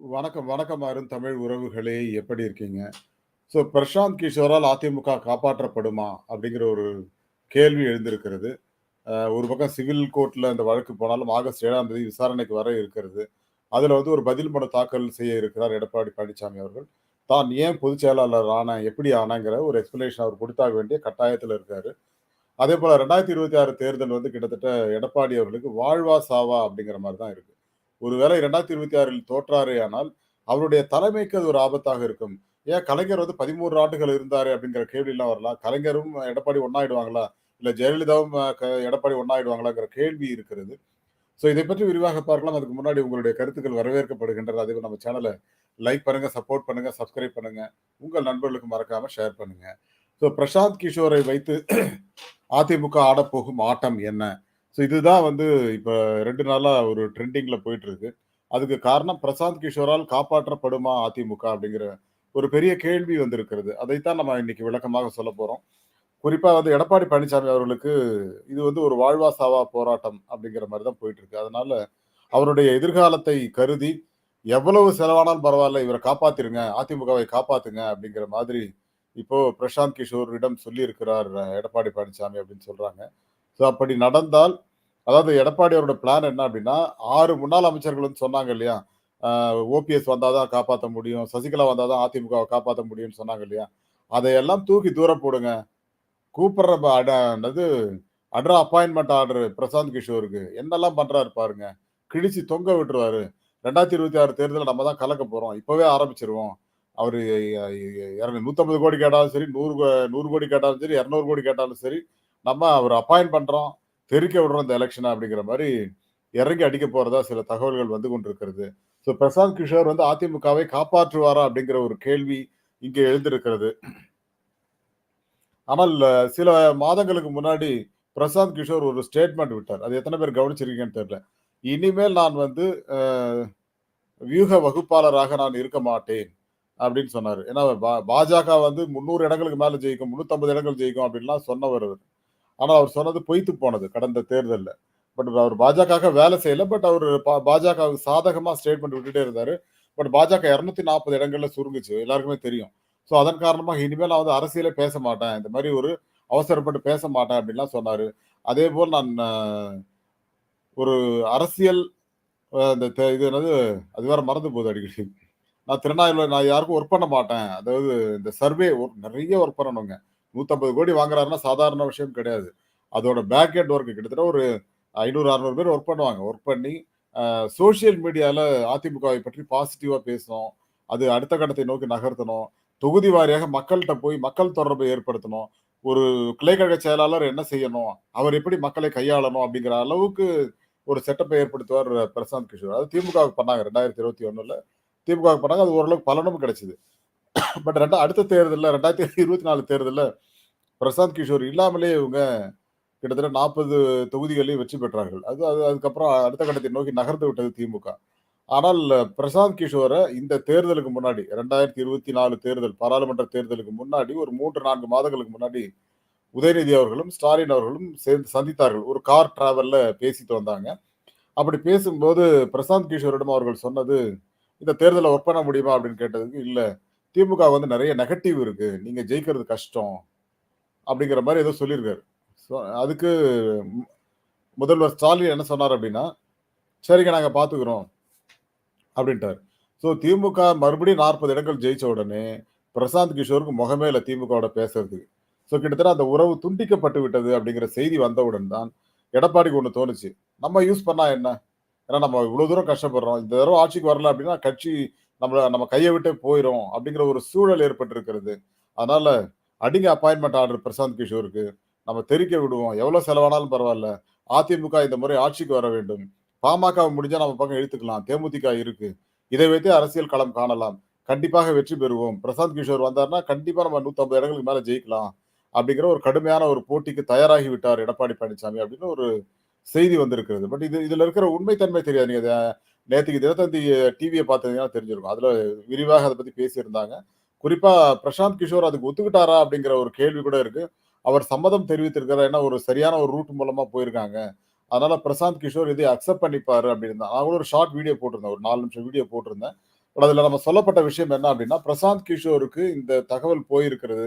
வணக்கம், வணக்கம் அருண் தமிழ் உறவுகளே! எப்படி இருக்கீங்க? ஸோ பிரசாந்த் கிஷோரால் அதிமுக காப்பாற்றப்படுமா? அப்படிங்கிற ஒரு கேள்வி எழுந்திருக்கிறது. ஒரு பக்கம் சிவில் கோர்ட்டில் அந்த வழக்கு போனாலும் ஆகஸ்ட் ஏழாம் தேதி விசாரணைக்கு வர இருக்கிறது. அதில் வந்து ஒரு பதில் மனு தாக்கல் செய்ய இருக்கிறார் எடப்பாடி பழனிசாமி அவர்கள். தான் ஏன் பொதுச் செயலாளர் ஆனேன்? எப்படி ஆனாங்கிற ஒரு எக்ஸ்பிளேஷன் அவர் கொடுத்தாக வேண்டிய கட்டாயத்தில் இருக்கார் அதே போல் ரெண்டாயிரத்தி இருபத்தி ஆறு தேர்தல் வந்து கிட்டத்தட்ட எடப்பாடி அவர்களுக்கு வாழ்வா சாவா அப்படிங்கிற மாதிரி தான் இருக்குது ஒருவேளை 2026ல் தோற்றாரேயானால், அவருடைய தலைமைக்கு அது ஒரு ஆபத்தாக இருக்கும். ஏன் கலைஞர் வந்து 13 ஆண்டுகள் இருந்தாரு அப்படிங்கிற கேள்விலாம் வரலாம். கலைஞரும் எடப்பாடி ஒன்னாயிடுவாங்களா இல்ல ஜெயலலிதாவும் க எடப்பாடி ஒன்னாயிடுவாங்களாங்கிற கேள்வி இருக்கிறது. ஸோ இதை பற்றி விரிவாக பார்க்கலாம். அதுக்கு முன்னாடி உங்களுடைய கருத்துக்கள் வரவேற்கப்படுகின்றது. அதேபோல நம்ம சேனலை லைக் பண்ணுங்க, சப்போர்ட் பண்ணுங்க, சப்ஸ்கிரைப் பண்ணுங்க. உங்கள் நண்பர்களுக்கு மறக்காம ஷேர் பண்ணுங்க. ஸோ பிரசாந்த் கிஷோரை வைத்து அதிமுக ஆடப்போகும் ஆட்டம் என்ன? ஸோ இதுதான் வந்து இப்போ ரெண்டு நாளாக ஒரு ட்ரெண்டிங்கில் போயிட்டு இருக்கு. அதுக்கு காரணம் பிரசாந்த் கிஷோரால் காப்பாற்றப்படுமா அதிமுக? அப்படிங்கிற ஒரு பெரிய கேள்வி வந்திருக்கிறது. அதைத்தான் நம்ம இன்னைக்கு விளக்கமாக சொல்லப் போகிறோம் குறிப்பாக வந்து எடப்பாடி பழனிசாமி அவர்களுக்கு இது வந்து ஒரு வாழ்வா சாவா போராட்டம் அப்படிங்கிற மாதிரி தான் போயிட்டு இருக்கு. அதனால அவருடைய எதிர்காலத்தை கருதி எவ்வளவு செலவானாலும் பரவாயில்ல இவரை காப்பாத்திருங்க, அதிமுகவை காப்பாத்துங்க அப்படிங்கிற மாதிரி இப்போ பிரசாந்த் கிஷோரிடம் சொல்லியிருக்கிறார் எடப்பாடி பழனிசாமி அப்படின்னு சொல்றாங்க. ஸோ அப்படி நடந்தால் அதாவது எடப்பாடி அவரோட பிளான் என்ன அப்படின்னா, ஆறு முன்னாள் அமைச்சர்கள் வந்து சொன்னாங்க இல்லையா? ஓபிஎஸ் வந்தால் தான் காப்பாற்ற முடியும். சசிகலா வந்தால் தான் அதிமுகவை காப்பாற்ற முடியும்னு சொன்னாங்க இல்லையா? அதையெல்லாம் தூக்கி தூர போடுங்க. கூப்பிடுற அட என்னது அட்ரா அப்பாயின்மெண்ட் ஆர்டர் பிரசாந்த் கிஷோருக்கு. என்னெல்லாம் பண்ணுறாரு பாருங்க. கிழிச்சு தொங்க விட்டுருவாரு. ரெண்டாயிரத்தி இருபத்தி ஆறு தேர்தலில் நம்ம தான் கலக்க போகிறோம் இப்போவே ஆரம்பிச்சிருவோம் அவர் எ எ எர 150 கோடி கேட்டாலும் சரி, நூறு கோ 100 கோடி கேட்டாலும் சரி, 200 கோடி கேட்டாலும் சரி, நம்ம அவர் அப்பாயிண்ட் பண்றோம். தெரிக்க விடுறோம் இந்த எலெக்ஷனை அப்படிங்கிற மாதிரி இறங்கி அடிக்க போறதா சில தகவல்கள் வந்து கொண்டிருக்கிறது. ஸோ பிரசாந்த் கிஷோர் வந்து அதிமுகவை காப்பாற்றுவாரா? அப்படிங்கிற ஒரு கேள்வி இங்கே எழுந்திருக்கிறது. ஆனால் சில மாதங்களுக்கு முன்னாடி பிரசாந்த் கிஷோர் ஒரு ஸ்டேட்மெண்ட் விட்டார். அது எத்தனை பேர் கவனிச்சிருக்கீங்கன்னு தெரியல. இனிமேல் நான் வந்து வியூக வகுப்பாளராக நான் இருக்க மாட்டேன் அப்படின்னு சொன்னார் ஏன்னா பா பாஜக வந்து 300 இடங்களுக்கு மேலே ஜெயிக்கும், 350 இடங்கள் ஜெயிக்கும் அப்படின்லாம் சொன்னவர் அவர் ஆனால் அவர் சொன்னது பொய்த்து போனது கடந்த தேர்தலில் பட் அவர் பாஜக வேலை செய்யல. பட் அவர் பா பாஜகவுக்கு சாதகமாக ஸ்டேட்மெண்ட் விட்டுட்டே இருந்தார் பட் பாஜக இரநூத்தி நாற்பது இடங்களில் சுருங்குச்சு. எல்லாருக்குமே தெரியும். ஸோ அதன் காரணமாக இனிமேல் நான் வந்து அரசியலே பேச மாட்டேன். இந்த மாதிரி ஒரு அவசரப்பட்டு பேச மாட்டேன் அப்படின்லாம் சொன்னார் அதே போல் நான் ஒரு அரசியல் இந்த த இது என்னது அது வேற மறந்து போகுது அடிக்கடி. நான் திருநாயில் நான் யாருக்கும் ஒர்க் பண்ண மாட்டேன். அதாவது இந்த சர்வே நிறைய ஒர்க் பண்ணணுங்க. 150 கோடி வாங்குறாருன்னா சாதாரண விஷயம் கிடையாது. அதோட பேக் எண்ட் ஒர்க்கு கிட்டத்தட்ட ஒரு 500, 600 பேர் ஒர்க் பண்ணுவாங்க. ஒர்க் பண்ணி சோசியல் மீடியாவில் அதிமுகவை பற்றி பாசிட்டிவாக பேசணும். அது அடுத்த கட்டத்தை நோக்கி நகர்த்தணும். தொகுதி வாரியாக மக்கள்கிட்ட போய் மக்கள் தொடர்பை ஏற்படுத்தணும். ஒரு கிளைக்கழக செயலாளர் என்ன செய்யணும்? அவர் எப்படி மக்களை கையாளணும்? அப்படிங்கிற அளவுக்கு ஒரு செட்டப்பை ஏற்படுத்துவார் பிரசாந்த் கிஷோர். அது திமுகவுக்கு பண்ணாங்க 2021ல. திமுகவுக்கு பண்ணாங்க. அது ஓரளவுக்கு பலனும் கிடைச்சிது பட் ரெண்டா அடுத்த தேர்தலில் ரெண்டாயிரத்து இருபத்தி நாலு தேர்தலில் பிரசாந்த் கிஷோர் இல்லாமலே இவங்க கிட்டத்தட்ட 40 தொகுதிகளில் வெற்றி பெற்றார்கள். அது அது அதுக்கப்புறம் அடுத்த கட்டத்தை நோக்கி நகர்ந்து விட்டது திமுக. ஆனால் பிரசாந்த் கிஷோரை இந்த தேர்தலுக்கு முன்னாடி 2024 தேர்தல் பாராளுமன்ற தேர்தலுக்கு முன்னாடி ஒரு 3, 4 மாதங்களுக்கு முன்னாடி உதயநிதி அவர்களும், ஸ்டாலின் அவர்களும் சேர்ந்து சந்தித்தார்கள். ஒரு கார் டிராவல்ல பேசிட்டு வந்தாங்க. அப்படி பேசும்போது பிரசாந்த் கிஷோரிடம் அவர்கள் சொன்னது, "இந்த தேர்தலை ஒர்க் பண்ண முடியுமா?" அப்படின்னு கேட்டதுக்கு, இல்லை திமுக வந்து நிறைய நெகட்டிவ் இருக்கு. நீங்க ஜெயிக்கிறது கஷ்டம்." அப்படிங்கிற மாதிரி ஏதோ சொல்லியிருக்காரு. ஸோ அதுக்கு முதல்வர் ஸ்டாலின் என்ன சொன்னார் அப்படின்னா, "சரிங்க நாங்கள் பார்த்துக்கிறோம்." அப்படின்ட்டாரு. ஸோ திமுக மறுபடியும் 40 இடங்கள் ஜெயிச்ச உடனே பிரசாந்த் கிஷோருக்கு முகமே இல்லை திமுகவோட பேசுறதுக்கு. ஸோ கிட்டத்தட்ட அந்த உறவு துண்டிக்கப்பட்டு விட்டது அப்படிங்கிற செய்தி வந்தவுடன் தான் எடப்பாடிக்கு ஒன்று தோணுச்சு. நம்ம யூஸ் பண்ணா என்ன? ஏன்னா நம்ம இவ்வளோ தூரம் கஷ்டப்படுறோம். இந்த தடவை ஆட்சிக்கு வரல அப்படின்னா கட்சி நம்மள நம்ம கையை விட்டே போயிடும் அப்படிங்கிற ஒரு சூழல் ஏற்பட்டிருக்கிறது. அதனால அடிங்க அப்பாயின்மெண்ட் ஆர்டர் பிரசாந்த் கிஷோருக்கு. நம்ம தெறிக்க விடுவோம். எவ்வளோ செலவானாலும் பரவாயில்ல அதிமுக இந்த முறை ஆட்சிக்கு வர வேண்டும். பாமக முடிஞ்சா நம்ம பக்கம் இழுத்துக்கலாம். தேமுதிக இருக்கு. இதை வைத்தே அரசியல் களம் காணலாம். கண்டிப்பாக வெற்றி பெறுவோம். பிரசாந்த் கிஷோர் வந்தார்னா கண்டிப்பா நம்ம 150 இடங்களுக்கு மேல ஜெயிக்கலாம். அப்படிங்கிற ஒரு கடுமையான ஒரு போட்டிக்கு தயாராகி விட்டார் எடப்பாடி பழனிசாமி அப்படின்னு ஒரு செய்தி வந்திருக்கிறது. பட் இது இதுல இருக்கிற உண்மைத்தன்மை தெரியாது. நீங்க நேற்றுக்கு நேத்தைக்கு தினத்தந்தி டிவியை பார்த்ததுனால தெரிஞ்சிருக்கும். அதில் விரிவாக அதை பற்றி பேசியிருந்தாங்க. குறிப்பாக பிரசாந்த் கிஷோர் அதுக்கு ஒத்துக்கிட்டாரா? அப்படிங்கிற ஒரு கேள்வி கூட இருக்குது அவர் சம்மதம் தெரிவித்திருக்கிறார். ஏன்னா ஒரு சரியான ஒரு ரூட் மூலமாக போயிருக்காங்க. அதனால பிரசாந்த் கிஷோர் இதை அக்செப்ட் பண்ணிப்பாரு அப்படின்னு நான் கூட ஒரு ஷார்ட் வீடியோ போட்டிருந்தேன். ஒரு நாலு நிமிஷம் வீடியோ போட்டிருந்தேன். பட் அதில் நம்ம சொல்லப்பட்ட விஷயம் என்ன அப்படின்னா, பிரசாந்த் கிஷோருக்கு இந்த தகவல் போயிருக்கிறது.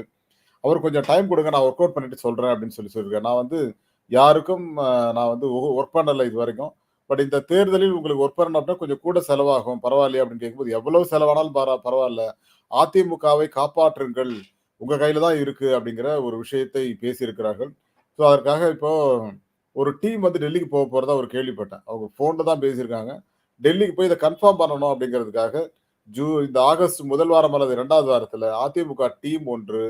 அவர் கொஞ்சம் டைம் கொடுங்க நான் ஒர்க் அவுட் பண்ணிட்டு சொல்கிறேன் அப்படின்னு சொல்லி சொல்லியிருக்கேன் நான் வந்து யாருக்கும் நான் வந்து ஒ பண்ணலை இது வரைக்கும் பட் இந்த தேர்தலில் உங்களுக்கு ஒர்க் பண்ணணும் அப்படின்னா கொஞ்சம் கூட செலவாகும். பரவாயில்லையா? அப்படின்னு கேட்கும்போது, எவ்வளவு செலவானாலும் பரவா பரவாயில்ல அதிமுகவை காப்பாற்றுங்கள். உங்க கையில தான் இருக்கு அப்படிங்கிற ஒரு விஷயத்தை பேசியிருக்கிறார்கள். ஸோ அதற்காக இப்போ ஒரு டீம் வந்து டெல்லிக்கு போக போறதா ஒரு கேள்விப்பட்டேன். அவங்க ஃபோனில் தான் பேசியிருக்காங்க. டெல்லிக்கு போய் இதை கன்ஃபார்ம் பண்ணணும் அப்படிங்கிறதுக்காக, ஜூ இந்த ஆகஸ்ட் முதல் வாரம் அல்லது ரெண்டாவது வாரத்தில் அதிமுக டீம் ஒன்று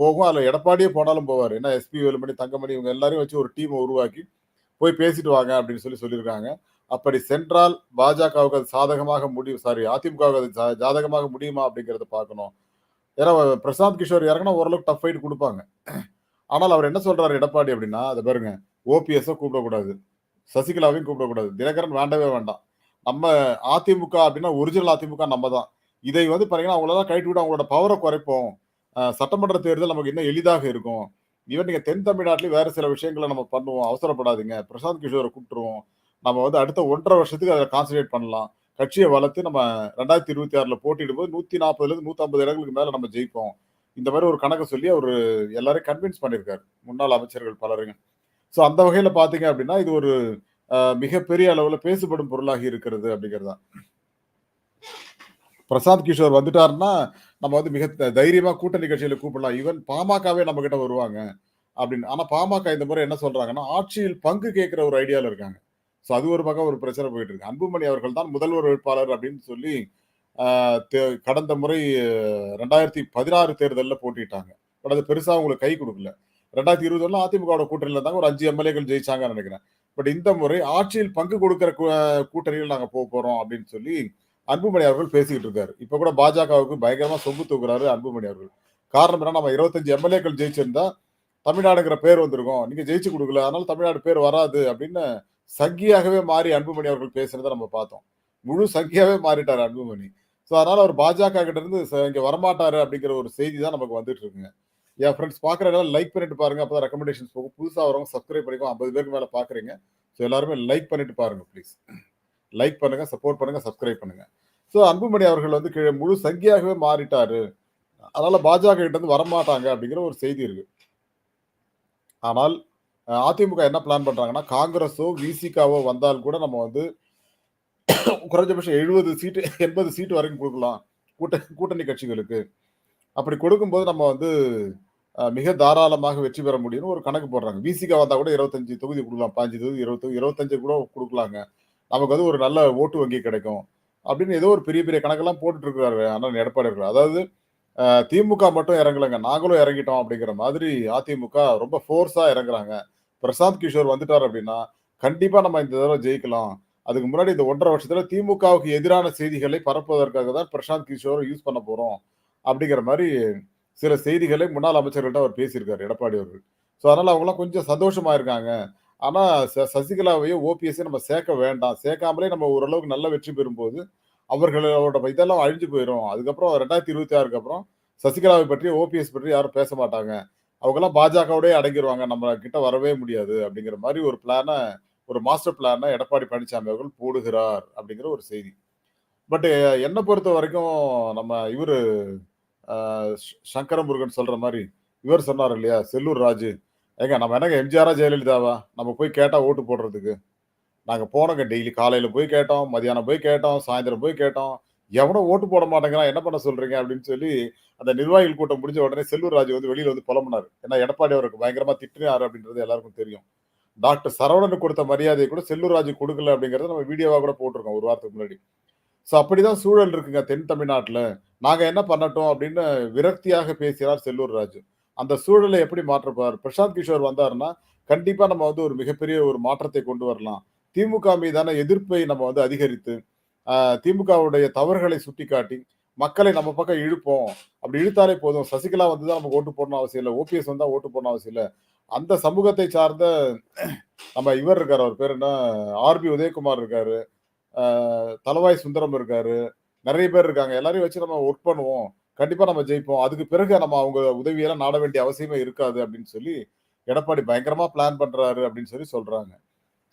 போகும். அதில் எடப்பாடியே போனாலும் போவார் ஏன்னா எஸ்பி வேலுமணி, தங்கமணி இவங்க எல்லாரையும் வச்சு ஒரு டீமை உருவாக்கி, போய் பேசிட்டு வாங்க அப்படின்னு சொல்லி சொல்லியிருக்காங்க. அப்படி சென்றால் பாஜகவுக்கு அது சாதகமாக முடியும் சாரி அதிமுகவுக்கு அது ஜாதகமாக முடியுமா அப்படிங்கிறத பார்க்கணும். ஏன்னா பிரசாந்த் கிஷோர் இறங்கினா ஓரளவுக்கு டஃப் ஃபைட் கொடுப்பாங்க ஆனால் அவர் என்ன சொல்றாரு எடப்பாடி அப்படின்னா, அதை பாருங்க ஓபிஎஸ்ஸை கூப்பிடக்கூடாது. சசிகலாவையும் கூப்பிடக்கூடாது. தினகரன் வேண்டவே வேண்டாம். நம்ம அதிமுக அப்படின்னா ஒரிஜினல் அதிமுக நம்ம தான். இதை வந்து பார்த்தீங்கன்னா, அவங்களலாம் கழட்டி விட்டு அவங்களோட பவரை குறைப்போம். சட்டமன்ற தேர்தல் நமக்கு இன்னும் எளிதாக இருக்கும். ஈவன் நீங்கள் தென் தமிழ்நாட்டிலேயே வேறு சில விஷயங்களை நம்ம பண்ணுவோம். அவசரப்படாதீங்க. பிரசாந்த் கிஷோரை கூப்பிட்டுருவோம் நம்ம வந்து அடுத்த 1 1/2 வருஷத்துக்கு அதை கான்சன்ட்ரேட் பண்ணலாம். கட்சியை வளர்த்து நம்ம 2026ல போட்டியிடும்போது 140லேருந்து 150 இடங்களுக்கு மேலே நம்ம ஜெயிப்போம்." இந்த மாதிரி ஒரு கணக்கை சொல்லி அவர் எல்லாரையும் கன்வின்ஸ் பண்ணியிருக்காரு. முன்னாள் அமைச்சர்கள் பலருங்க ஸோ அந்த வகையில் பார்த்தீங்க அப்படின்னா, இது ஒரு மிகப்பெரிய அளவில் பேசுபடும் பொருளாகி இருக்கிறது அப்படிங்கிறது தான். பிரசாந்த் கிஷோர் வந்துட்டாருன்னா, நம்ம வந்து மிக த தைரியமா கூட்டணி கட்சியில கூப்பிடலாம். ஈவன் பாமகவே நம்மகிட்ட வருவாங்க அப்படின்னு. ஆனா பாமக இந்த முறை என்ன சொல்றாங்கன்னா, ஆட்சியில் பங்கு கேட்கிற ஒரு ஐடியால இருக்காங்க. ஸோ அது ஒரு பக்கம் ஒரு பிரச்சனை போயிட்டு இருக்கு. அன்புமணி அவர்கள் தான் முதல்வர் வேட்பாளர் அப்படின்னு சொல்லி, தே கடந்த முறை ரெண்டாயிரத்தி பதினாறு தேர்தலில் போட்டியிட்டாங்க. பட் அது பெருசா அவங்களுக்கு கை குடுக்கல. 2021ல அதிமுகவோட கூட்டணியில் இருந்தாங்க. ஒரு அஞ்சு எம்எல்ஏக்கள் ஜெயிச்சாங்கன்னு நினைக்கிறேன் பட் இந்த முறை ஆட்சியில் பங்கு கொடுக்கிற கூ நாங்கள் போக போகிறோம் அப்படின்னு சொல்லி அன்புமணி அவர்கள் பேசிக்கிட்டு இருக்காரு. இப்போ கூட பாஜகவுக்கு பயங்கரமாக சொம்பு தூக்குறாரு அன்புமணி அவர்கள். காரணம் என்ன நம்ம 25 எம்எல்ஏக்கள் ஜெயிச்சிருந்தா, தமிழ்நாடுங்கிற பேர் வந்திருக்கும். நீங்க ஜெயிச்சு கொடுக்கல அதனால தமிழ்நாடு பேர் வராது அப்படின்னு சங்கியாகவே மாறி அன்புமணி அவர்கள் பேசுனதை நம்ம பார்த்தோம். முழு சங்கியாகவே மாறிட்டார் அன்புமணி. ஸோ அதனால அவர் பாஜக கிட்ட இருந்து இங்கே வரமாட்டாரு அப்படிங்கிற ஒரு செய்தி தான் நமக்கு வந்துட்டு இருக்குங்க. என் ஃப்ரெண்ட்ஸ் பார்க்குற எல்லாம் லைக் பண்ணிட்டு பாருங்க. அப்பதான் ரெக்கமெண்டேஷன்ஸ் போகும். புதுசாக வரவங்க சப்ஸ்கிரைப் பண்ணிக்கோ ஐம்பது பேருக்கு மேலே பார்க்குறீங்க. ஸோ எல்லாருமே லைக் பண்ணிட்டு பாருங்க ப்ளீஸ். லைக் பண்ணுங்க, சப்போர்ட் பண்ணுங்க, சப்ஸ்கிரைப் பண்ணுங்க. ஸோ அன்புமணி அவர்கள் வந்து கீழே முழு சங்கியாகவே மாறிட்டார் அதனால் பாஜக கிட்ட வந்து வரமாட்டாங்க அப்படிங்கிற ஒரு செய்தி இருக்கு. ஆனால் அதிமுக என்ன பிளான் பண்ணுறாங்கன்னா காங்கிரஸோ, விசிகாவோ வந்தால் கூட நம்ம வந்து குறைஞ்சபட்சம் 70 சீட்டு 80 சீட்டு வரைக்கும் கொடுக்கலாம் கூட்ட கூட்டணி கட்சிகளுக்கு. அப்படி கொடுக்கும்போது நம்ம வந்து மிக தாராளமாக வெற்றி பெற முடியும்னு ஒரு கணக்கு போடுறாங்க. விசிகா வந்தால் கூட 25 தொகுதி கொடுக்கலாம் பாஞ்சு தொகுதி, 20 தொகுதி, 25 கூட கொடுக்கலாங்க நமக்கு வந்து ஒரு நல்ல ஓட்டு வங்கி கிடைக்கும். அப்படின்னு ஏதோ ஒரு பெரிய பெரிய கணக்கெல்லாம் போட்டுட்டு இருக்கிறாரு அண்ணன் எடப்பாடி அதாவது திமுக மட்டும் இறங்கலைங்க நாங்களும் இறங்கிட்டோம் அப்படிங்கிற மாதிரி அதிமுக ரொம்ப ஃபோர்ஸா இறங்குறாங்க. பிரசாந்த் கிஷோர் வந்துட்டார் அப்படின்னா, கண்டிப்பா நம்ம இந்த தடவை ஜெயிக்கலாம். அதுக்கு முன்னாடி இந்த 1 1/2 வருஷத்துல திமுகவுக்கு எதிரான செய்திகளை பரப்புவதற்காக தான் பிரசாந்த் கிஷோர் யூஸ் பண்ண போறோம். அப்படிங்கிற மாதிரி சில செய்திகளை முன்னாள் அமைச்சர்கள்ட்ட அவர் பேசியிருக்காரு எடப்பாடி அவர்கள். ஸோ அதனால அவங்களாம் கொஞ்சம் சந்தோஷமா இருக்காங்க. ஆனால் ச சசிகலாவையும், ஓபிஎஸ்ஸையும் நம்ம சேர்க்க வேண்டாம். சேர்க்காமலே நம்ம ஓரளவுக்கு நல்ல வெற்றி பெறும்போது, அவர்களோட இதெல்லாம் அழிஞ்சு போயிடும் அதுக்கப்புறம் 2026க்கு அப்புறம் சசிகலாவை பற்றி, ஓபிஎஸ் பற்றி யாரும் பேச மாட்டாங்க. அவங்கெல்லாம் பாஜகவோடய அடங்கிருவாங்க. நம்ம கிட்ட வரவே முடியாது அப்படிங்கிற மாதிரி ஒரு பிளானை ஒரு மாஸ்டர் பிளானை எடப்பாடி பழனிசாமி அவர்கள் போடுகிறார் அப்படிங்கிற ஒரு செய்தி. பட் பொறுத்த வரைக்கும் நம்ம இவர் அ சங்கர முருகன் சொல்கிற மாதிரி இவர் சொன்னார் இல்லையா? செல்லூர் ராஜு. ஏங்க நம்ம என்னங்க எம்ஜிஆரா, ஜெயலலிதாவா? நம்ம போய் கேட்டால் ஓட்டு போடுறதுக்கு. நாங்கள் போனோங்க டெய்லி காலையில் போய் கேட்டோம், மதியானம் போய் கேட்டோம், சாயந்தரம் போய் கேட்டோம். எவனோ ஓட்டு போட மாட்டேங்கிறான். என்ன பண்ண சொல்றீங்க? அப்படின்னு சொல்லி அந்த நிர்வாகிகள் கூட்டம் முடிஞ்ச உடனே செல்லூர் ராஜு வந்து வெளியில் வந்து புலம்புனார் ஏன்னா எடப்பாடி அவருக்கு பயங்கரமா திட்டினார் அப்படின்றது எல்லாருக்கும் தெரியும். டாக்டர் சரவணனுக்கு கொடுத்த மரியாதையை கூட செல்லூர் ராஜு கொடுக்கல அப்படிங்கிறத நம்ம வீடியோவாக கூட போட்டிருக்கோம் ஒரு வாரத்துக்கு முன்னாடி. ஸோ அப்படிதான் சூழல் இருக்குங்க தென் தமிழ்நாட்டில் நாங்கள் என்ன பண்ணட்டும் அப்படின்னு விரக்தியாக பேசினார் செல்லூர் ராஜு. அந்த சூழலை எப்படி மாற்றப்பார் பிரசாந்த் கிஷோர் வந்தாருன்னா, கண்டிப்பா நம்ம வந்து ஒரு மிகப்பெரிய ஒரு மாற்றத்தை கொண்டு வரலாம். திமுக மீதான எதிர்ப்பை நம்ம வந்து அதிகரித்து, திமுகவுடைய தவறுகளை சுட்டிக்காட்டி, மக்களை நம்ம பக்கம் இழுப்போம். அப்படி இழுத்தாலே போதும். சசிகலா வந்து தான் நமக்கு ஓட்டு போடணும்னு அவசியம் இல்லை ஓபிஎஸ் வந்தால் ஓட்டு போடணும் அவசியம் இல்லை அந்த சமூகத்தை சார்ந்த நம்ம இவர் இருக்கார் அவர் பேர் என்ன? ஆர்பி உதயகுமார் இருக்காரு. தலவாய் சுந்தரம் இருக்காரு. நிறைய பேர் இருக்காங்க. எல்லாரையும் வச்சு நம்ம ஒர்க் பண்ணுவோம். கண்டிப்பா நம்ம ஜெயிப்போம். அதுக்கு பிறகு நம்ம அவங்க உதவியெல்லாம் நாட வேண்டிய அவசியமே இருக்காது அப்படின்னு சொல்லி, எடப்பாடி பயங்கரமா பிளான் பண்றாரு அப்படின்னு சொல்லி சொல்றாங்க.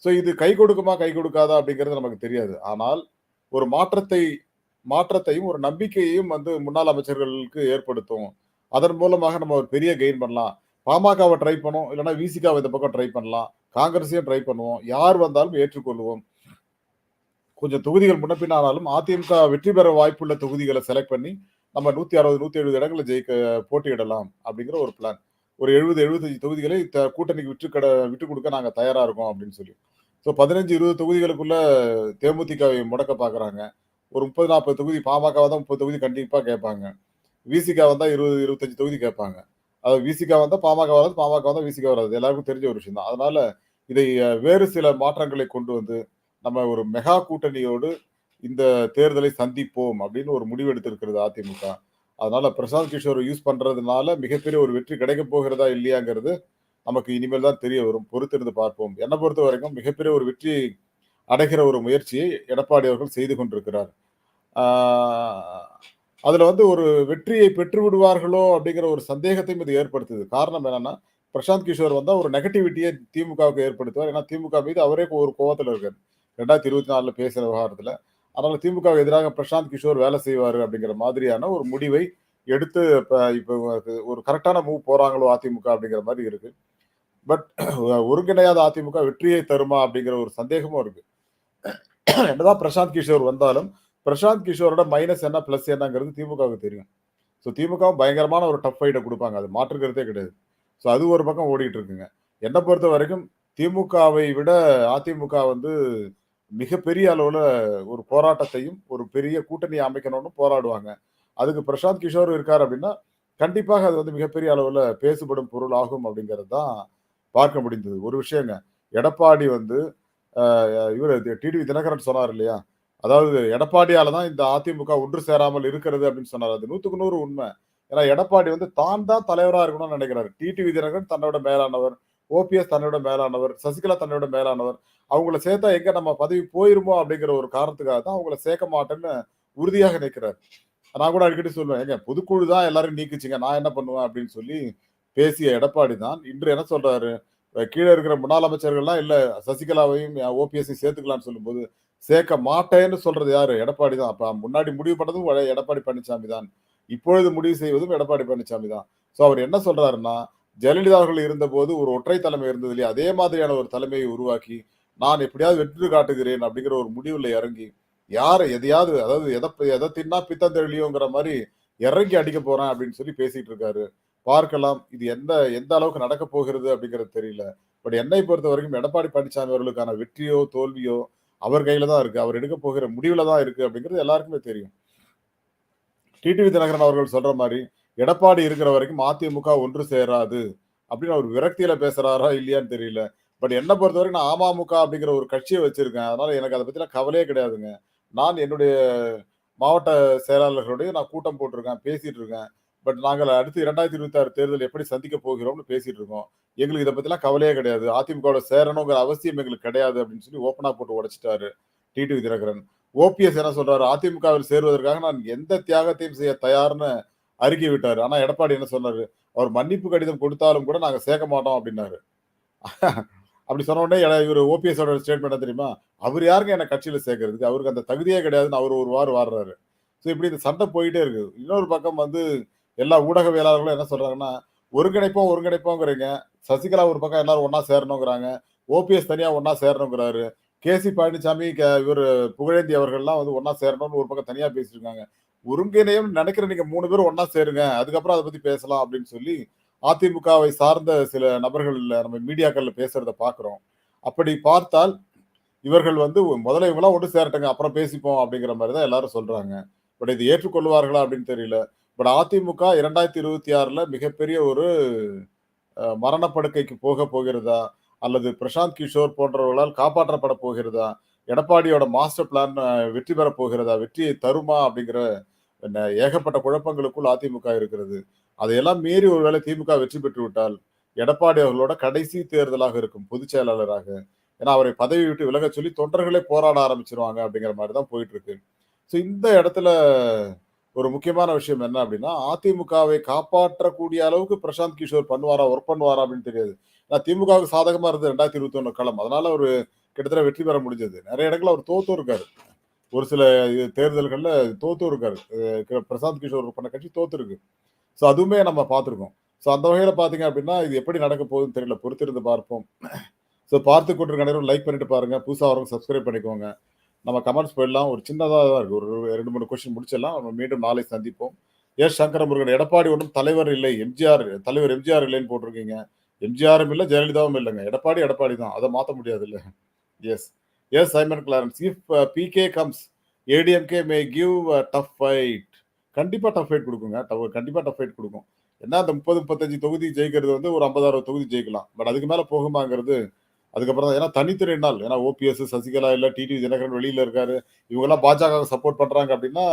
ஸோ இது கை கொடுக்குமா, கை கொடுக்காதா அப்படிங்கிறது நமக்கு தெரியாது. ஆனால் ஒரு மாற்றத்தை மாற்றத்தையும், ஒரு நம்பிக்கையையும் வந்து முன்னாள் அமைச்சர்களுக்கு ஏற்படுத்தும். அதன் மூலமாக நம்ம ஒரு பெரிய கெயின் பண்ணலாம். பாமகவை ட்ரை பண்ணுவோம். இல்லைன்னா விசிகாவை இந்த பக்கம் ட்ரை பண்ணலாம். காங்கிரஸையும் ட்ரை பண்ணுவோம். யார் வந்தாலும் ஏற்றுக்கொள்வோம். கொஞ்சம் தொகுதிகள் முன்னப்பின்னாலும் பின்ன ஆனாலும் அதிமுக வெற்றி பெற வாய்ப்புள்ள தொகுதிகளை செலக்ட் பண்ணி, நம்ம நூற்றி அறுபது நூற்றி எழுபது இடங்களில் ஜெயிக்க போட்டியிடலாம் அப்படிங்கிற ஒரு பிளான். ஒரு 70, 75 தொகுதிகளை த கூட்டணிக்கு விட்டு கட விட்டு கொடுக்க நாங்க தயாரா இருக்கோம் அப்படின்னு சொல்லி. ஸோ 15, 20 தொகுதிகளுக்குள்ள தேமுதிகவை முடக்க பார்க்குறாங்க. ஒரு 30, 40 தொகுதி பாமக வந்தால் முப்பது தொகுதி கண்டிப்பாக கேட்பாங்க. விசிகா வந்தால் இருபது இருபத்தஞ்சு தொகுதி கேட்பாங்க. அது விசிகா வந்தால் பாமக வராது, பாமக வந்தால் விசிகா வராது. எல்லாருக்கும் தெரிஞ்ச ஒரு விஷயம் தான். அதனால இதை வேறு சில மாற்றங்களை கொண்டு வந்து, நம்ம ஒரு மெகா கூட்டணியோடு இந்த தேர்தலை சந்திப்போம் அப்படின்னு ஒரு முடிவு எடுத்திருக்கிறது அதிமுக. அதனால பிரசாந்த் கிஷோரை யூஸ் பண்றதுனால மிகப்பெரிய ஒரு வெற்றி கிடைக்க போகிறதா இல்லையாங்கிறது, நமக்கு இனிமேல் தான் தெரிய வரும். பொறுத்திருந்து பார்ப்போம். என்னை பொறுத்த வரைக்கும் மிகப்பெரிய ஒரு வெற்றி அடைகிற ஒரு முயற்சியை எடப்பாடி அவர்கள் செய்து கொண்டிருக்கிறார். அதில் வந்து ஒரு வெற்றியை பெற்று விடுவார்களோ அப்படிங்கிற ஒரு சந்தேகத்தையும் இது ஏற்படுத்துது. காரணம் என்னன்னா, பிரசாந்த் கிஷோர் வந்தால் ஒரு நெகட்டிவிட்டியை திமுகவுக்கு ஏற்படுத்துவார். ஏன்னா திமுக மீது அவரே ஒரு கோவத்துல இருக்காரு. 2024ல பேசுற விவகாரத்துல. அதனால திமுகவுக்கு எதிராக பிரசாந்த் கிஷோர் வேலை செய்வாரு அப்படிங்கிற மாதிரியான ஒரு முடிவை எடுத்து இப்போ இப்போ ஒரு கரெக்டான மூவ் போகிறாங்களோ அதிமுக அப்படிங்கிற மாதிரி இருக்கு. பட் ஒருங்கிணையாத அதிமுக வெற்றியை தருமா அப்படிங்கிற ஒரு சந்தேகமும் இருக்கு. என்னதான் பிரசாந்த் கிஷோர் வந்தாலும், பிரசாந்த் கிஷோரோட மைனஸ் என்ன, பிளஸ் என்னங்கிறது திமுகவுக்கு தெரியும். ஸோ திமுக பயங்கரமான ஒரு டஃப் ஃபைட்டை கொடுப்பாங்க அது மாற்றுக்கிறதே கிடையாது. ஸோ அது ஒரு பக்கம் ஓடிட்டு இருக்குங்க. என்னை பொறுத்த வரைக்கும் திமுகவை விட அதிமுக வந்து மிகப்பெரிய அளவில் ஒரு போராட்டத்தையும், ஒரு பெரிய கூட்டணி அமைக்கணும்னு போராடுவாங்க. அதுக்கு பிரசாந்த் கிஷோர் இருக்கார் அப்படின்னா, கண்டிப்பாக அது வந்து மிகப்பெரிய அளவில் பேசுபடும் பொருள் ஆகும் அப்படிங்கிறது தான் பார்க்க முடிந்தது. ஒரு விஷயங்க. எடப்பாடி வந்து இவர் டிடிவி தினகரன் சொன்னார் இல்லையா? அதாவது எடப்பாடியால தான் இந்த அதிமுக ஒன்று சேராமல் இருக்கிறது அப்படின்னு சொன்னார் அது 100க்கு 100 உண்மை. ஏன்னா எடப்பாடி வந்து தான் தான் தலைவராக இருக்கணும்னு நினைக்கிறாரு. டிடிவி தினகரன் தன்னை மேலானவர். ஓபிஎஸ் தன்னையோட மேலானவர். சசிகலா தன்னையோட மேலானவர். அவங்கள சேர்த்தா எங்க நம்ம பதவி போயிருமோ அப்படிங்கிற ஒரு காரணத்துக்காக தான் அவங்கள சேர்க்க மாட்டேன்னு உறுதியாக நிற்கிறார். நான் கூட அடிக்கடி சொல்லுவேன். ஏங்க புதுக்குழு தான் எல்லாரையும் நீக்குச்சிங்க நான் என்ன பண்ணுவேன் அப்படின்னு சொல்லி பேசிய எடப்பாடி தான் இன்று என்ன சொல்றாரு? கீழே இருக்கிற முன்னாள் அமைச்சர்கள்லாம் இல்ல சசிகலாவையும் ஓபிஎஸ்ஸையும் சேர்த்துக்கலாம்னு சொல்லும்போது, சேர்க்க மாட்டேன்னு சொல்றது யாரு? எடப்பாடி தான். அப்ப முன்னாடி முடிவு பண்ணதும் எடப்பாடி பழனிசாமி தான். இப்பொழுது முடிவு செய்வதும் எடப்பாடி பழனிசாமி தான். ஸோ அவர் என்ன சொல்றாருன்னா, ஜெயலலிதா அவர்கள் இருந்தபோது ஒரு ஒற்றை தலைமை இருந்தது இல்லையா? அதே மாதிரியான ஒரு தலைமையை உருவாக்கி, நான் எப்படியாவது வெற்றி காட்டுகிறேன் அப்படிங்கிற ஒரு முடிவில் இறங்கி, யாரை எதையாவது அதாவது எதை எதை தின்னா பித்தம் தெளியுங்கிற மாதிரி இறங்கி அடிக்க போறேன் அப்படின்னு சொல்லி பேசிட்டு இருக்காரு. பார்க்கலாம். இது எந்த எந்த அளவுக்கு நடக்க போகிறது அப்படிங்கிறது தெரியல. பட் என்னை பொறுத்த வரைக்கும் எடப்பாடி பழனிசாமி அவர்களுக்கான வெற்றியோ, தோல்வியோ அவர் கையில தான் இருக்கு. அவர் எடுக்கப் போகிற முடிவுல தான் இருக்கு அப்படிங்கிறது எல்லாருக்குமே தெரியும். டிடிவி தினகரன் அவர்கள் சொல்ற மாதிரி எடப்பாடி இருக்கிற வரைக்கும் அதிமுக ஒன்று சேராது அப்படின்னு அவர் விரக்தியில பேசுறாரா இல்லையான்னு தெரியல. பட் என்னை பொறுத்தவரைக்கும் நான் அமமுக அப்படிங்கிற ஒரு கட்சியை வச்சிருக்கேன். அதனால எனக்கு அதை பத்தின கவலையே கிடையாதுங்க. நான் என்னுடைய மாவட்ட செயலாளர்களுடைய நான் கூட்டம் போட்டிருக்கேன். பேசிட்டு இருக்கேன். பட் நாங்கள் அடுத்து 2026 தேர்தல் எப்படி சந்திக்க போகிறோம்னு பேசிட்டு இருக்கோம். எங்களுக்கு இதை பத்திலாம் கவலையே கிடையாது. அதிமுகவோட சேரணுங்கிற அவசியம் எங்களுக்கு கிடையாது அப்படின்னு சொல்லி ஓப்பனா போட்டு உடைச்சிட்டாரு டிடிவி தினகரன். ஓபிஎஸ் என்ன சொல்றாரு? அதிமுகவில் சேருவதற்காக நான் எந்த தியாகத்தையும் செய்ய தயார்னு அறிக்கை விட்டார் ஆனா எடப்பாடி என்ன சொன்னாரு? அவர் மன்னிப்பு கடிதம் கொடுத்தாலும் கூட நாங்க சேர்க்க மாட்டோம் அப்படின்னாரு. அப்படி சொன்ன உடனே இவர் ஓபிஎஸோட ஸ்டேட்மெண்ட் தெரியுமா? அவர் யாருங்க என்ன கட்சியில சேர்க்கறதுக்கு? அவருக்கு அந்த தகுதியே கிடையாதுன்னு அவர் ஒரு வாரம் வாடுறாரு ஸோ இப்படி இந்த சண்டை போயிட்டே இருக்குது இன்னொரு பக்கம் வந்து எல்லா ஊடகவியலாளர்களும் என்ன சொல்றாங்கன்னா, ஒருங்கிணைப்போம் ஒருங்கிணைப்போங்கிறீங்க. சசிகலா ஒரு பக்கம் எல்லாரும் ஒன்றா சேரணுங்கிறாங்க. ஓபிஎஸ் தனியா ஒன்றா சேரணுங்கிறாரு. கேசி பழனிசாமி, க இவரு புகழேந்தி அவர்கள்லாம் வந்து ஒன்றா சேரணும்னு ஒரு பக்கம் தனியா பேசியிருக்காங்க ஒருங்கிணையம் நினைக்கிற நீங்க மூணு பேரும் ஒன்னா சேருங்க. அதுக்கப்புறம் அதை பத்தி பேசலாம் அப்படின்னு சொல்லி அதிமுகவை சார்ந்த சில நபர்கள் நம்ம மீடியாக்கள்ல பேசுறத பாக்குறோம் அப்படி பார்த்தால் இவர்கள் வந்து முதல்ல இவங்களாம் ஒன்று சேரட்டங்க அப்புறம் பேசிப்போம் அப்படிங்கிற மாதிரி தான் எல்லாரும் சொல்றாங்க. பட் இது ஏற்றுக்கொள்வார்களா அப்படின்னு தெரியல. பட் அதிமுக 2026ல மிகப்பெரிய ஒரு மரணப்படுக்கைக்கு போக போகிறதா? அல்லது பிரசாந்த் கிஷோர் போன்றவர்களால் காப்பாற்றப்பட போகிறதா? எடப்பாடியோட மாஸ்டர் பிளான் வெற்றி பெற போகிறதா? வெற்றியை தருமா? அப்படிங்கிற ஏகப்பட்ட குழப்பங்களுக்குள் அதிமுக இருக்கிறது. அதையெல்லாம் மீறி ஒருவேளை திமுக வெற்றி பெற்று விட்டால், எடப்பாடி அவர்களோட கடைசி தேர்தலாக இருக்கும் பொதுச் செயலாளராக. ஏன்னா அவரை பதவி விட்டு விலகச் சொல்லி தொண்டர்களே போராட ஆரம்பிச்சிருவாங்க அப்படிங்கிற மாதிரி தான் போயிட்டு இருக்கு. ஸோ இந்த இடத்துல ஒரு முக்கியமான விஷயம் என்ன அப்படின்னா, அதிமுகவை காப்பாற்றக்கூடிய அளவுக்கு பிரசாந்த் கிஷோர் பண்ணுவாரா? ஒர்க் பண்ணுவாரா? அப்படின்னு தெரியாது. ஏன்னா திமுகவுக்கு சாதகமா இருந்தது 2021 களம். அதனால ஒரு கிட்டத்தட்ட வெற்றி பெற முடிஞ்சது. நிறைய இடங்கள்ல அவர் தோத்தும் இருக்காரு. ஒரு சில இது தோத்து இருக்காரு. பிரசாந்த் கிஷோர் பண்ண கட்சி தோத்துருக்கு. ஸோ அதுவுமே நம்ம பார்த்துருக்கோம். ஸோ அந்த வகையில் பார்த்தீங்க அப்படின்னா, இது எப்படி நடக்க போகுதுன்னு தெரியல. பொறுத்திருந்து பார்ப்போம். ஸோ பார்த்து கொண்டிருக்க அனைவரும் லைக் பண்ணிட்டு பாருங்க. புதுசாக வரவங்க சப்ஸ்கிரைப் பண்ணிக்கோங்க. நம்ம கமெண்ட்ஸ் போயிடலாம். ஒரு சின்னதாக தான் இருக்குது ஒரு 2, 3 கொஸ்டின் முடிச்சிடலாம். நம்ம மீண்டும் நாளை சந்திப்போம். எஸ். சங்கரமுருகன் எடப்பாடி ஒன்றும் தலைவர் இல்லை. எம்ஜிஆர் தலைவர் எம்ஜிஆர் இல்லைன்னு போட்டிருக்கீங்க. எம்ஜிஆரும் இல்லை ஜெயலலிதாவும் இல்லைங்க எடப்பாடி, எடப்பாடி தான். அதை மாற்ற முடியாது முடியாதுல்ல. S. S. Simon Clarence. If PK comes, ADMK may give a tough fight. கண்டிப்பாக டஃப் ஃபைட் கொடுக்குங்க கண்டிப்பாக டஃப் ஃபைட் கொடுக்கும் ஏன்னா அந்த 30, 35 தொகுதி ஜெயிக்கிறது வந்து ஒரு 50, 60 தொகுதி ஜெயிக்கலாம். பட் அதுக்கு மேலே போகுமாங்கிறது அதுக்கப்புறம் தான். ஏன்னா தனித்துறை நாள் ஏன்னா ஓபிஎஸ், சசிகலா இல்லை டிடிவி தினகரன் வெளியில் இருக்காரு. இவங்கெல்லாம் பாஜக சப்போர்ட் பண்ணுறாங்க அப்படின்னா,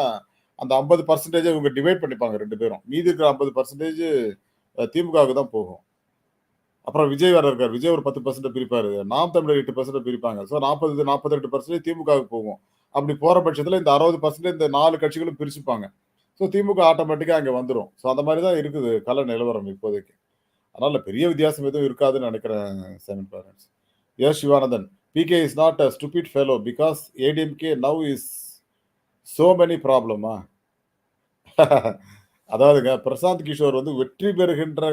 அந்த 50% இவங்க டிவைட் பண்ணிப்பாங்க ரெண்டு பேரும். மீதி இருக்கிற ஐம்பது பர்சன்டேஜ் திமுகவுக்கு தான் போகும். அப்புறம் விஜய் வேற இருக்கார் விஜய் ஒரு 10% பிரிப்பாரு. நாம் தமிழர் எட்டு பர்சன்ட் பிரிப்பாங்க. ஸோ 40, 48% திமுகவுக்கு போகும். அப்படி போற பட்சத்துல இந்த 60% இந்த நாலு கட்சிகளும் பிரிச்சுப்பாங்க. ஸோ திமுக ஆட்டோமேட்டிக்கா அங்கே வந்துரும். ஸோ அந்த மாதிரி தான் இருக்குது கல நிலவரம் இப்போதைக்கு. அதனால பெரிய வித்தியாசம் எதுவும் இருக்காதுன்னு நினைக்கிறேன் seven parents S. Sivanandan. PK is not a stupid fellow because ADMK now is so many ப்ராப்ளமா? அதாவதுங்க பிரசாந்த் கிஷோர் வந்து வெற்றி பெறுகின்ற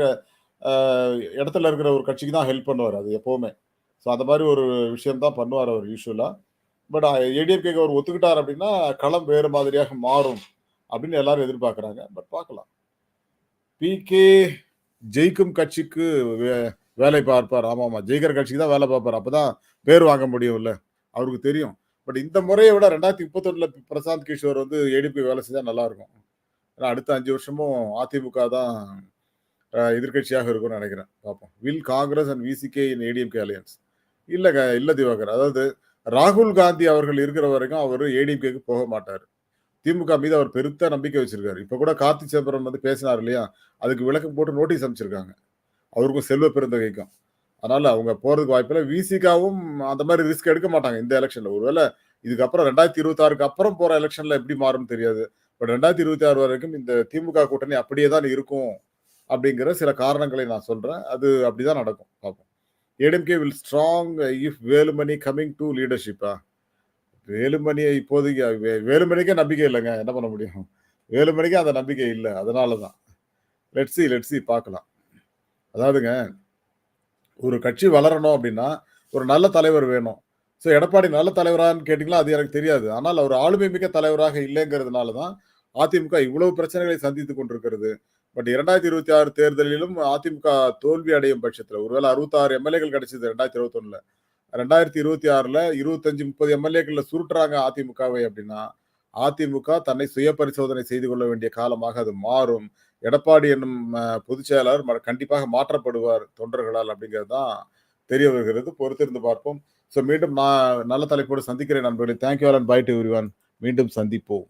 இடத்துல இருக்கிற ஒரு கட்சிக்கு தான் ஹெல்ப் பண்ணுவார் அது எப்போவுமே ஸோ அந்த மாதிரி ஒரு விஷயம் தான் பண்ணுவார் அவர் யூஸ்வலாக பட் ஏடிஎம்கேக்கு அவர் ஒத்துக்கிட்டார் அப்படின்னா, களம் வேறு மாதிரியாக மாறும் அப்படின்னு எல்லாரும் எதிர்பார்க்குறாங்க. பட் பார்க்கலாம். பிகே ஜெயிக்கும் கட்சிக்கு வே வேலை பார்ப்பார். ஆமாம் ஆமாம் ஜெயிக்கிற கட்சிக்கு தான் வேலை பார்ப்பார். அப்பதான் பேர் வாங்க முடியும்ல. அவருக்கு தெரியும். பட் இந்த முறையை விட 2031ல பிரசாந்த் கிஷோர் வந்து ஏடிபி வேலை செஞ்சால் நல்லாயிருக்கும் ஏன்னா அடுத்த அஞ்சு வருஷமும் அதிமுக தான் எதிர்கட்சியாக எதிர்க்கட்சியாக இருக்கும்னு நினைக்கிறேன். பார்ப்போம். Will Congress and VCK in ADMK alliance. இல்லை இல்லை திவாகர். அதாவது ராகுல் காந்தி அவர்கள் இருக்கிற வரைக்கும் அவர் ஏடிஎம்கேக்கு போக மாட்டார் திமுக மீது அவர் பெருத்த நம்பிக்கை வச்சிருக்காரு. இப்போ கூட கார்த்தி சிதம்பரம் வந்து பேசினார் இல்லையா? அதுக்கு விளக்கம் போட்டு நோட்டீஸ் அனுப்பிச்சிருக்காங்க. அவருக்கும் செல்வ பெருந்தகைக்கும். அதனால அவங்க போறதுக்கு வாய்ப்பில்லை விசிகாவும் அந்த மாதிரி ரிஸ்க் எடுக்க மாட்டாங்க இந்த எலெக்ஷன்ல ஒருவேளை இதுக்கப்புறம் 2026க்கு அப்புறம் போற எலெக்ஷன்ல எப்படி மாறும்னு தெரியாது. பட் 2026 வரைக்கும் இந்த திமுக கூட்டணி அப்படியே தான் இருக்கும். அப்படிங்கிற சில காரணங்களை நான் சொல்கிறேன் அது அப்படிதான் நடக்கும். பார்ப்போம். ADMK will strong if Velumani coming to லீடர்ஷிப்பா? வேலுமணியை இப்போதைக்கு வே வேலுமணிக்கே நம்பிக்கை இல்லைங்க என்ன பண்ண முடியும்? வேலுமணிக்கு அந்த நம்பிக்கை இல்லை அதனால தான். லெட்ஸி சி பார்க்கலாம். அதாவதுங்க ஒரு கட்சி வளரணும் அப்படின்னா, ஒரு நல்ல தலைவர் வேணும். ஸோ எடப்பாடி நல்ல தலைவரான்னு கேட்டிங்களா அது எனக்கு தெரியாது. ஆனால் அவர் ஆளுமை மிக்க தலைவராக இல்லைங்கிறதுனால தான் அதிமுக இவ்வளவு பிரச்சனைகளை சந்தித்து கொண்டிருக்கிறது. பட் 2026 தேர்தலிலும் அதிமுக தோல்வி அடையும் பட்சத்தில் ஒருவேளை அறுபத்தாறு எம்எல்ஏக்கள் கிடைச்சது 2021ல. 2026ல 25, 30 எம்எல்ஏக்கள்ல சுருட்டுறாங்க அதிமுகவை அப்படின்னா, அதிமுக தன்னை சுய பரிசோதனை செய்து கொள்ள வேண்டிய காலமாக அது மாறும். எடப்பாடி என்னும் அ பொதுச் செயலாளர் ம கண்டிப்பாக மாற்றப்படுவார் தொண்டர்களால் அப்படிங்கிறது தான் தெரிய வருகிறது. பொறுத்திருந்து பார்ப்போம். ஸோ மீண்டும் நான் நல்ல தலைப்போடு சந்திக்கிறேன் நண்பர்களே. Thank you all and bye to everyone. மீண்டும் சந்திப்போம்.